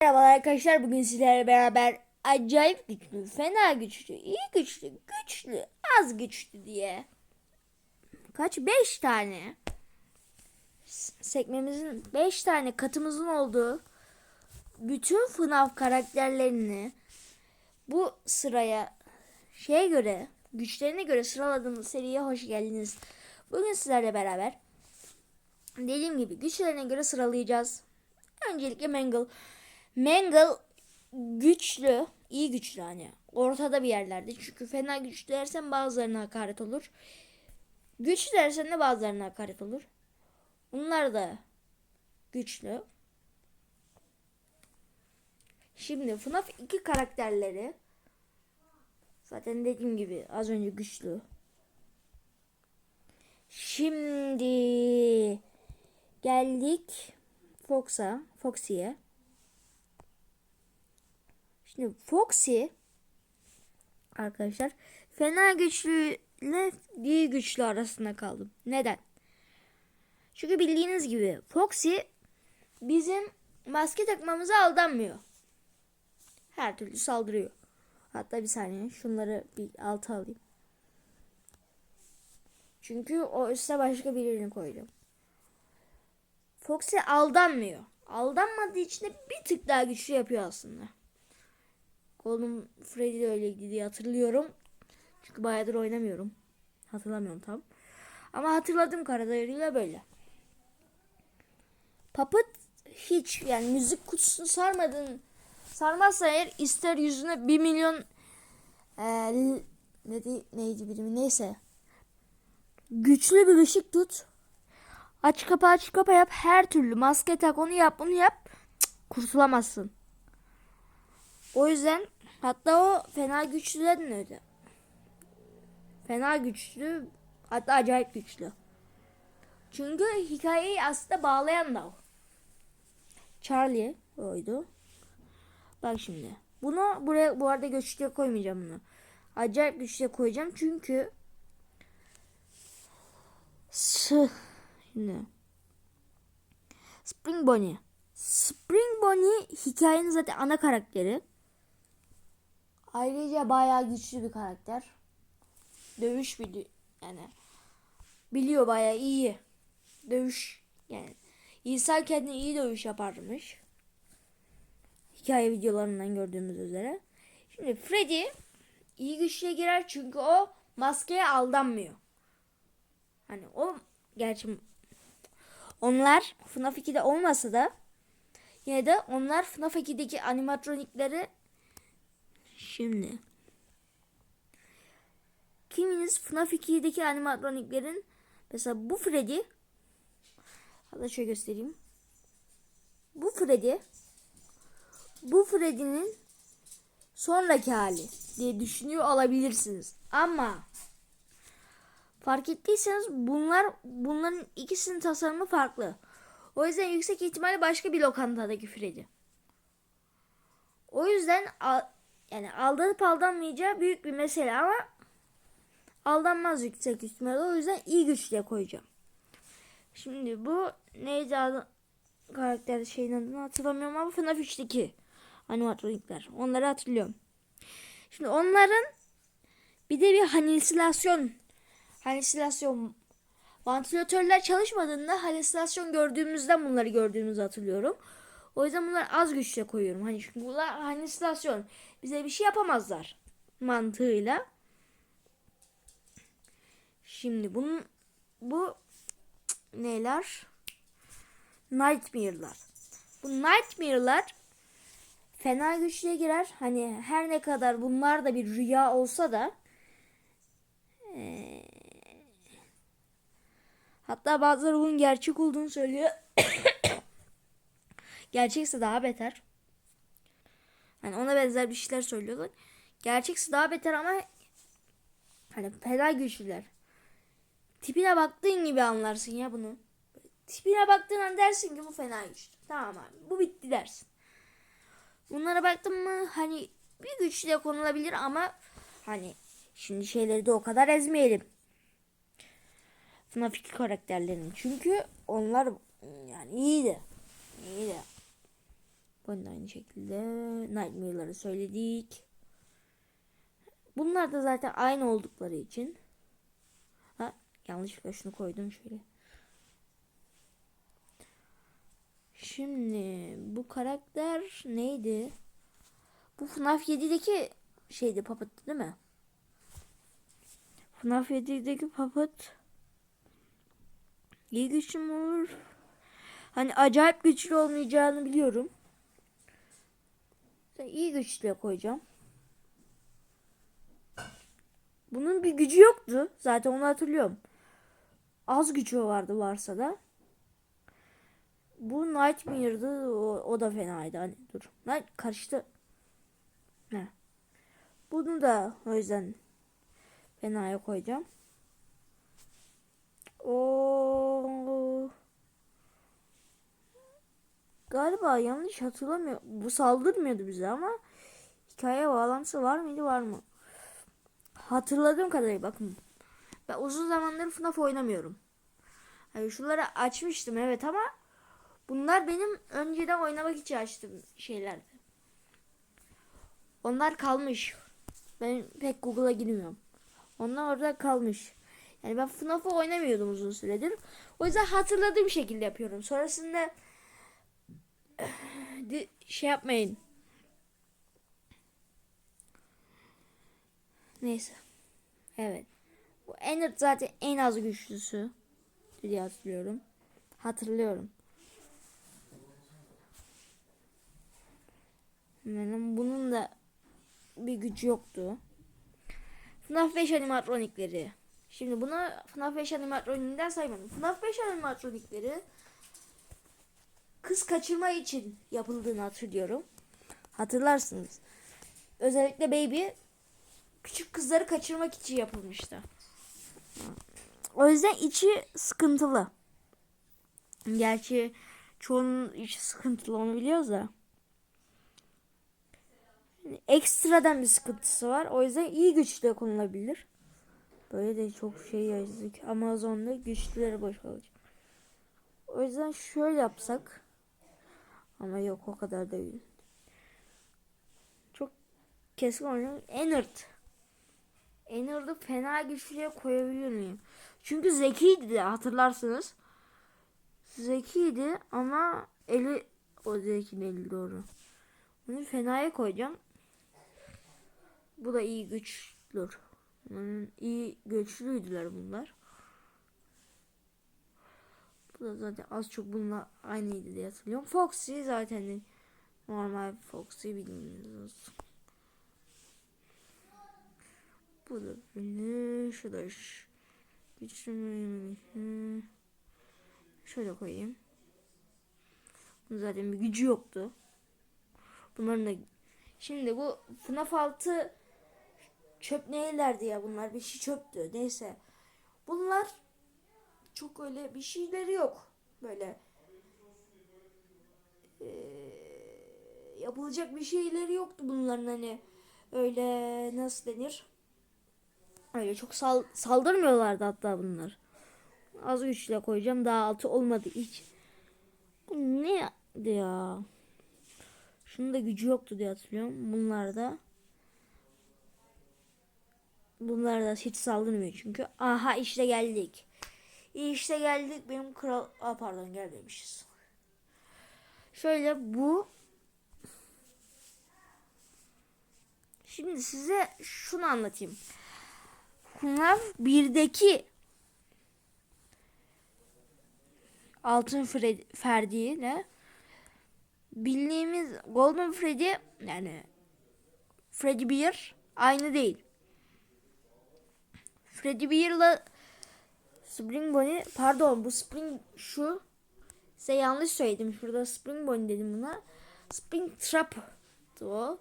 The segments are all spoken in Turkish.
Merhabalar arkadaşlar bugün sizlerle beraber acayip güçlü, fena güçlü, iyi güçlü, güçlü, az güçlü diye kaç 5 tane sekmemizin 5 tane katımızın olduğu bütün FNAF karakterlerini bu sıraya şeye göre güçlerine göre sıraladığımız seriye hoş geldiniz. Bugün sizlerle beraber dediğim gibi güçlerine göre sıralayacağız. Öncelikle Mangle. Mangle güçlü, iyi güçlü hani. Ortada bir yerlerde. Çünkü fena güçlü dersen bazılarına hakaret olur. Güçlü dersen de bazılarına hakaret olur. Bunlar da güçlü. Şimdi FNAF 2 karakterleri zaten dediğim gibi az önce güçlü. Şimdi geldik Fox'a, Foxy'ye. Şimdi Foxy arkadaşlar fena güçlü ile iyi güçlü arasında kaldım. Neden? Çünkü bildiğiniz gibi Foxy bizim maske takmamıza aldanmıyor. Her türlü saldırıyor. Hatta bir saniye şunları bir alta alayım. Çünkü o üste başka birini koyacağım. Foxy aldanmıyor. Aldanmadığı için de bir tık daha güçlü yapıyor aslında. Golden Freddy de öyleydi diye hatırlıyorum. Çünkü bayağıdır oynamıyorum. Hatırlamıyorum tam. Ama hatırladığım kadarıyla böyle. Puppet hiç yani müzik kutusunu sarmadın sarmazsa eğer ister yüzüne bir milyon e, l- neydi, neydi birimi neyse güçlü bir ışık tut aç kapa aç kapa yap her türlü maske tak onu yap bunu yap Cık, kurtulamazsın. O yüzden hatta o fena güçlüden öyle. Fena güçlü hatta acayip güçlü. Çünkü hikayeyi aslında bağlayan da o. Charlie oydu. Bak şimdi. Bunu buraya bu arada güçlüye koymayacağım bunu. Acayip güçlüye koyacağım çünkü S şimdi Spring Bonnie. Spring Bonnie hikayenin zaten ana karakteri. Ayrıca bayağı güçlü bir karakter. Dövüş biliyor yani biliyor bayağı iyi. Dövüş yani insan kendine iyi dövüş yaparmış. Hikaye videolarından gördüğümüz üzere. Şimdi Freddy iyi güçlüye girer çünkü o maskeye aldanmıyor. Hani o gerçi onlar FNAF 2'de olmasa da yine de onlar FNAF 2'deki animatronikleri şimdi kiminiz FNAF 2'deki animatroniklerin mesela bu Freddy hatta şöyle göstereyim. Bu Freddy bu Freddy'nin sonraki hali diye düşünüyor olabilirsiniz. Ama fark ettiyseniz bunlar bunların ikisinin tasarımı farklı. O yüzden yüksek ihtimalle başka bir lokantadaki Freddy. O yüzden yani aldanıp aldanmayacağı büyük bir mesele ama aldanmaz yüksek ihtimalle. O yüzden iyi güçlüye koyacağım. Şimdi bu neydi adı karakter şeyin adını hatırlamıyorum ama FNAF 3'teki animatronikler. Onları hatırlıyorum. Şimdi onların bir de bir halüsinasyon halüsinasyon vantilatörler çalışmadığında halüsinasyon gördüğümüzden bunları gördüğümüzü hatırlıyorum. O yüzden bunları az güçle koyuyorum. Hani çünkü bunlar halüsinasyon. Bize bir şey yapamazlar mantığıyla. Şimdi bunun bu neler? Nightmare'lar. Bu Nightmare'lar fena güçlüye girer. Hani her ne kadar bunlar da bir rüya olsa da eee, hatta bazıları bunun gerçek olduğunu söylüyor. Gerçekse daha beter. Hani ona benzer bir şeyler söylüyorlar. Gerçekse daha beter ama hani fena güçlüler. Tipine baktığın gibi anlarsın ya bunu. Tipine baktığın an dersin ki bu fena güçlü. Tamam abi bu bitti dersin. Bunlara baktın mı hani bir güçlüye konulabilir ama hani şimdi şeyleri de o kadar ezmeyelim. FNAF 2 karakterlerini. Çünkü onlar yani iyiydi. İyiydi. Bunu da aynı şekilde Nightmare'ları söyledik. Bunlar da zaten aynı oldukları için. Ha yanlışlıkla şunu koydum şöyle. Şimdi bu karakter neydi? Bu FNAF 7'deki şeydi Puppet değil mi? FNAF 7'deki Puppet iyi güçlü mü olur? Hani acayip güçlü olmayacağını biliyorum. İyi güçlüye koyacağım. Bunun bir gücü yoktu. Zaten onu hatırlıyorum. Az gücü vardı varsa da. Bu Nightmare'dı. O, o da fenaydı. Hani dur. Night karıştı. Ne? Bunu da o yüzden fenaya koyacağım. O Galiba yanlış hatırlamıyor. Bu saldırmıyordu bize ama hikaye bağlantısı var mıydı var mı? Hatırladığım kadarıyla bakın. Ben uzun zamandır FNAF oynamıyorum. Hani şunları açmıştım evet ama bunlar benim önceden oynamak için açtığım şeylerdi. Onlar kalmış. Ben pek Google'a girmiyorum. Onlar orada kalmış. Yani ben FNAF'ı oynamıyordum uzun süredir. O yüzden hatırladığım şekilde yapıyorum. Sonrasında şey yapmayın. Neyse. Evet. Bu Ennard zaten en az güçlüsü diye hatırlıyorum. Hatırlıyorum. Benim bunun da bir gücü yoktu. FNAF 5 animatronikleri. Şimdi bunu FNAF 5 animatroniğinden saymadım. FNAF 5 animatronikleri kız kaçırma için yapıldığını hatırlıyorum. Hatırlarsınız. Özellikle Baby küçük kızları kaçırmak için yapılmıştı. O yüzden içi sıkıntılı. Gerçi çoğunun içi sıkıntılı onu biliyoruz da. Ekstradan bir sıkıntısı var. O yüzden iyi güçlü konulabilir. Böyle de çok şey yazdık. Amazon'da güçlüleri boş kalacak. O yüzden şöyle yapsak. Ama yok o kadar değil. Çok keskin oynayalım. Ennard. Ennard'ı fena güçlüye koyabilir miyim? Çünkü zekiydi de hatırlarsınız. Zekiydi ama eli o zekinin eli doğru. Bunu fenaya koyacağım. Bu da iyi güçlüdür. Bunun iyi güçlüydüler bunlar. Da zaten az çok bununla aynıydı diye hatırlıyorum. Foxy zaten normal Foxy bildiğiniz olsun. Bu da böyle. Şu da. Güçlü? Şöyle koyayım. Bunun zaten bir gücü yoktu. Bunların da Şimdi bu FNAF 6 çöp neylerdi ya bunlar bir şey çöptü neyse. Bunlar çok öyle bir şeyleri yok. Böyle eee, yapılacak bir şeyleri yoktu bunların hani öyle nasıl denir? Öyle çok sal saldırmıyorlardı hatta bunlar. Az güçle koyacağım daha altı olmadı hiç. Bu ne ya? Şunun da gücü yoktu diye hatırlıyorum. Bunlar da Bunlar da hiç saldırmıyor çünkü. Aha işte geldik. İşte geldik. Benim kral... Aa, pardon gel demişiz. Şöyle bu. Şimdi size şunu anlatayım. FNAF 1'deki Altın Freddy, Ferdi ile bildiğimiz Golden Freddy yani Freddy 1 aynı değil. Freddy Bear'la Spring Bonnie pardon bu Spring şu size yanlış söyledim. Şurada Spring Bonnie dedim buna. Spring Trap'tı o.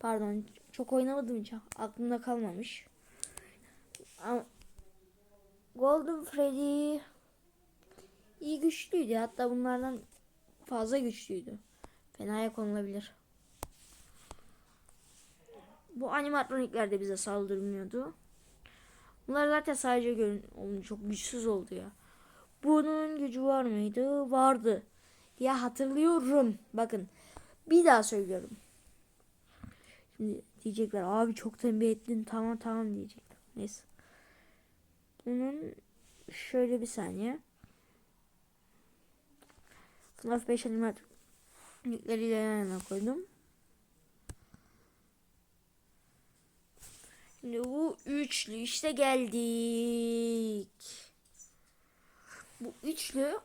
Pardon çok oynamadım hiç aklımda kalmamış. Golden Freddy iyi güçlüydü. Hatta bunlardan fazla güçlüydü. Fenaya konulabilir. Bu animatronikler de bize saldırmıyordu. Bunlar zaten sadece görün Oğlum çok güçsüz oldu ya. Bunun gücü var mıydı? Vardı. Ya hatırlıyorum. Bakın. Bir daha söylüyorum. Şimdi diyecekler abi çok tembih ettin tamam tamam diyecekler. Neyse. Bunun şöyle bir saniye. FNAF 5 animatronikleri yan yana koydum. Şimdi bu üçlü işte geldik. Bu üçlü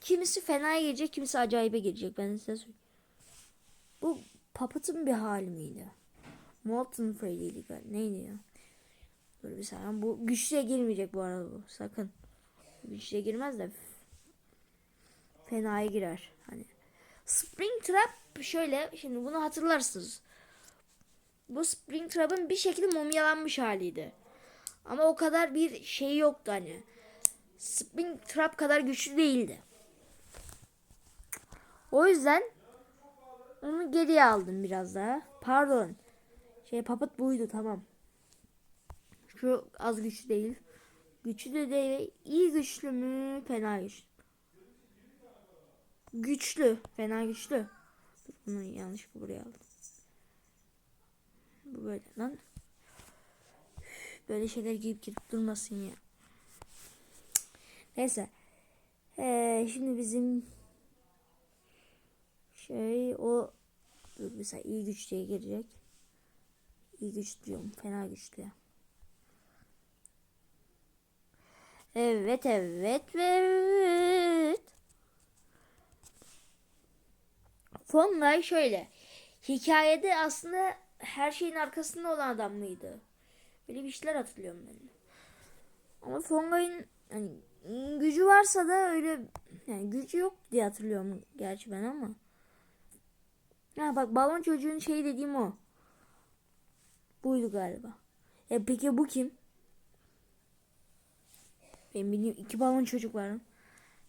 kimisi fena gelecek, kimisi acayibe gelecek. Ben size söyleyeyim. Bu Puppet'ın bir hali miydi? Molten Freddy'ydi galiba. Neydi ya? Dur bir saniye. Bu güçlüye girmeyecek bu arada bu. Sakın. Güçlüye girmez de fenaya girer. Hani Spring Trap şöyle şimdi bunu hatırlarsınız. Bu Spring Trap'ın bir şekilde mumyalanmış haliydi. Ama o kadar bir şey yoktu hani. Spring Trap kadar güçlü değildi. O yüzden onu geriye aldım biraz daha. Pardon. Şey papat buydu tamam. Şu az güçlü değil. Güçlü de değil. İyi güçlü mü? Fena güçlü. Güçlü. Fena güçlü. Bunu yanlış buraya aldım. Bu böyle lan. Böyle şeyler giyip girip durmasın ya. Neyse. Ee, şimdi bizim şey o mesela iyi güç diye girecek. İyi güç diyorum. Fena güçlü. Evet evet ve evet. Fonlay şöyle. Hikayede aslında her şeyin arkasında olan adam mıydı? Böyle bir şeyler hatırlıyorum ben. Ama Fongay'ın hani gücü varsa da öyle yani gücü yok diye hatırlıyorum gerçi ben ama. Ha bak balon çocuğun şey dediğim o. Buydu galiba. E peki bu kim? Benim bildiğim iki balon çocuk var.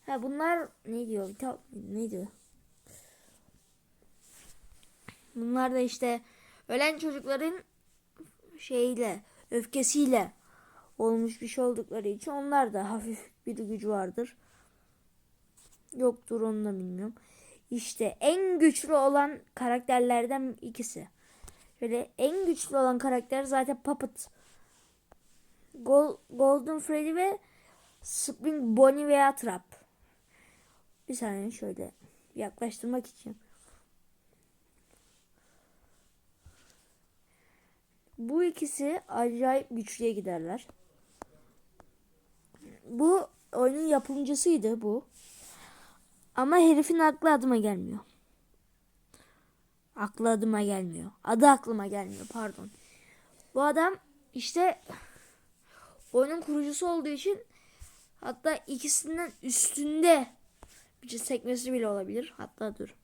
Ha bunlar ne diyor? Ne diyor? Bunlar da işte ölen çocukların şeyle, öfkesiyle olmuş bir şey oldukları için onlar da hafif bir gücü vardır. Yoktur onu da bilmiyorum. İşte en güçlü olan karakterlerden ikisi. Şöyle en güçlü olan karakter zaten Puppet. Gol, Golden Freddy ve Spring Bonnie veya Trap. Bir saniye şöyle yaklaştırmak için. Bu ikisi acayip güçlüye giderler. Bu oyunun yapımcısıydı bu. Ama herifin aklı adıma gelmiyor. Aklı adıma gelmiyor. Adı aklıma gelmiyor pardon. Bu adam işte oyunun kurucusu olduğu için hatta ikisinden üstünde bir sekmesi bile olabilir. Hatta dur.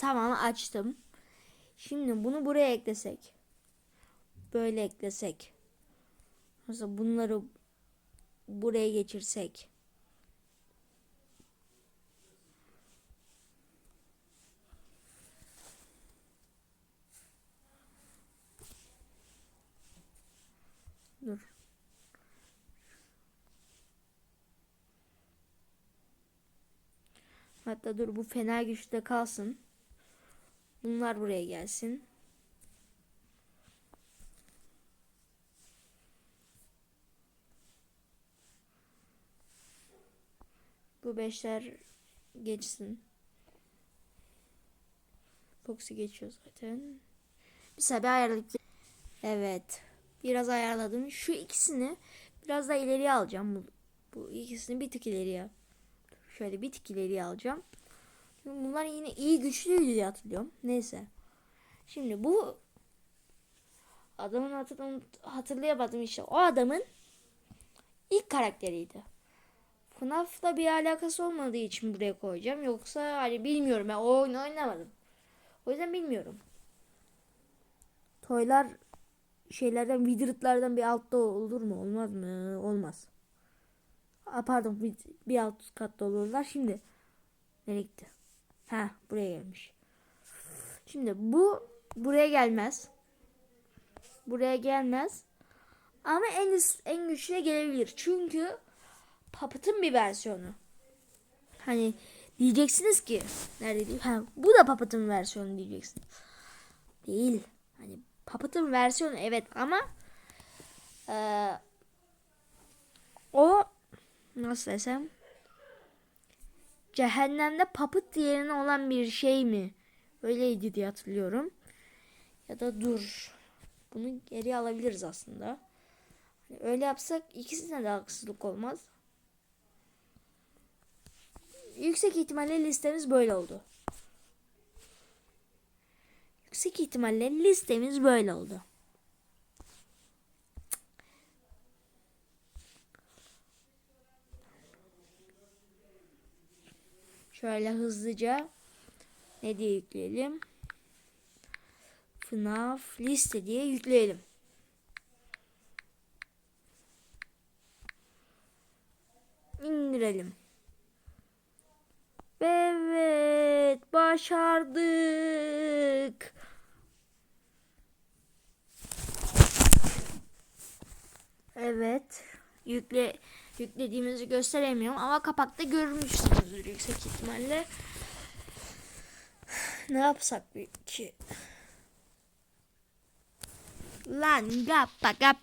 Tamam açtım. Şimdi bunu buraya eklesek. Böyle eklesek. Mesela bunları buraya geçirsek. Dur. Hatta dur bu fena güçte kalsın. Bunlar buraya gelsin. Bu beşler geçsin. Foxy geçiyor zaten. Bir sebebi ayarladık. Evet. Biraz ayarladım. Şu ikisini biraz daha ileriye alacağım. Bu, bu ikisini bir tık ileriye. Şöyle bir tık ileriye alacağım. Bunlar yine iyi güçlüydü diye hatırlıyorum. Neyse. Şimdi bu adamın hatırlam hatırlayamadım işte. O adamın ilk karakteriydi. FNAF'la bir alakası olmadığı için buraya koyacağım. Yoksa hani bilmiyorum ben o oyunu oynamadım. O yüzden bilmiyorum. Toylar şeylerden Widget'lardan bir altta olur mu? Olmaz mı? Olmaz. Aa, pardon bir alt katta olurlar. Şimdi nereye gitti? Ha buraya gelmiş. Şimdi bu buraya gelmez. Buraya gelmez. Ama en üst, en güçlüye gelebilir. Çünkü Puppet'ın bir versiyonu. Hani diyeceksiniz ki nerede diyeyim? Ha, bu da Puppet'ın versiyonu diyeceksiniz. Değil. Hani Puppet'ın versiyonu evet ama eee, o nasıl desem cehennemde Puppet yerine olan bir şey mi? Öyleydi diye hatırlıyorum. Ya da dur. Bunu geri alabiliriz aslında. Hani öyle yapsak ikisine de haksızlık olmaz. Yüksek ihtimalle listemiz böyle oldu. Yüksek ihtimalle listemiz böyle oldu. Şöyle hızlıca ne diye yükleyelim? FNAF liste diye yükleyelim. indirelim. Evet, başardık. Evet, yükle yüklediğimizi gösteremiyorum ama kapakta görmüşsünüzdür yüksek ihtimalle. Ne yapsak ki? Lan gappa gappa.